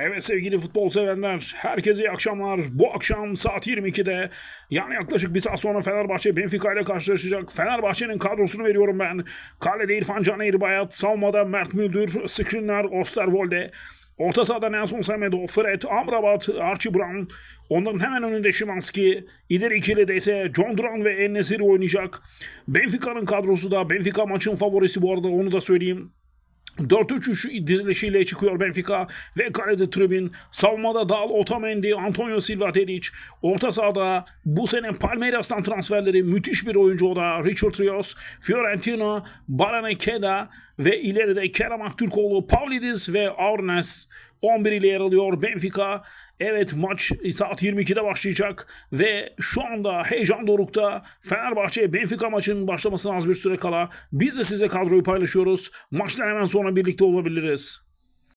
Evet sevgili futbol severler, herkese iyi akşamlar. Bu akşam saat 22'de yani yaklaşık bir saat sonra Fenerbahçe Benfica ile karşılaşacak. Fenerbahçe'nin kadrosunu veriyorum ben. Kalede İrfan Can Eğribayat, savunmada Mert Müldür, Skriniar, Osterwolde. Orta sahada Nelson Semedo, Fred, Amrabat, Archie Brown. Onların hemen önünde Şimanski. İleri ikili de ise John Duran ve En-Nesyri oynayacak. Benfica'nın kadrosu da Benfica maçın favorisi bu arada onu da söyleyeyim. 4-3-3 dizilişiyle çıkıyor Benfica ve kalede Tribin. Savunmada Dal, Otamendi, Antonio Silva Tedic. Orta sahada bu sene Palmeiras'tan transferleri müthiş bir oyuncu o da Richard Rios, Fiorentina, Barane Keda ve ileride Kerem Aktürkoğlu, Pavlidis ve Arnes 11 ile yer alıyor Benfica. Evet maç saat 22'de başlayacak ve şu anda heyecan dorukta Fenerbahçe Benfica maçının başlamasına az bir süre kala biz de size kadroyu paylaşıyoruz. Maçtan hemen sonra birlikte olabiliriz.